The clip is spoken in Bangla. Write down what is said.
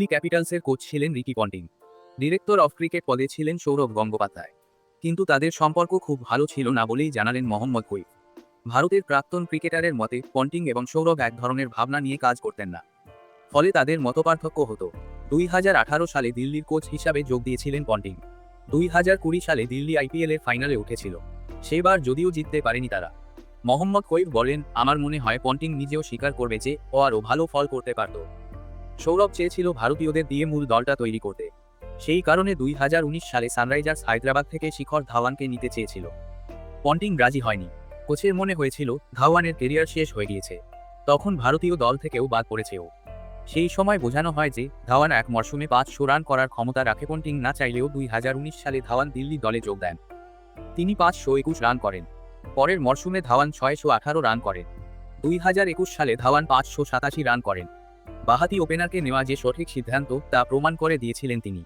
দিল্লি ক্যাপিটালসের কোচ ছিলেন Ricky Ponting. Director of cricket পদে ছিলেন সৌরভ গঙ্গোপাধ্যায়। কিন্তু তাদের সম্পর্ক খুব ভালো ছিল না বলেই জানালেন মোহাম্মদ কৈফ ভারতের প্রাক্তন ক্রিকেটারের মতে, পন্টিং এবং সৌরভ এক ধরনের ভাবনা নিয়ে কাজ করতেন না। ফলে তাদের মতপার্থক্য হতো। দুই হাজার আঠারো সালে দিল্লির কোচ হিসাবে যোগ দিয়েছিলেন পন্টিং। দুই হাজার কুড়ি সালে দিল্লি আইপিএল এর ফাইনালে উঠেছিল। সেবার যদিও জিততে পারেনি তারা। মোহাম্মদ কৈফ বলেন, আমার মনে হয় পন্টিং নিজেও স্বীকার করবে যে, ও আরও ভালো ফল করতে পারত। সৌরভ চেয়েছিল ভারতীয়দের দিয়ে মূল দলটা তৈরি করতে। সেই কারণে দুই হাজার উনিশ সালে সানরাইজার্স হায়দ্রাবাদ থেকে শিখর ধাওয়ানকে নিতে চেয়েছিল। পন্টিং রাজি হয়নি। কোচের মনে হয়েছিল, ধাওয়ানের কেরিয়ার শেষ হয়ে গিয়েছে। তখন ভারতীয় দল থেকেও বাদ পড়েছে ও। সেই সময় বোঝানো হয় যে, ধাওয়ান এক মরশুমে পাঁচশো রান করার ক্ষমতা রাখে পন্টিং না চাইলেও দুই হাজার উনিশ সালে ধাওয়ান দিল্লি দলে যোগ দেন। তিনি পাঁচশো একুশ রান করেন। পরের মরশুমে ধাওয়ান ছয়শো আঠারো রান করেন। দুই হাজার একুশ সালে ধাওয়ান পাঁচশো সাতাশি রান করেন। বাহাতি ওপেনারকে নেওয়া যে সঠিক সিদ্ধান্ত তা প্রমাণ করে দিয়েছিলেন তিনি।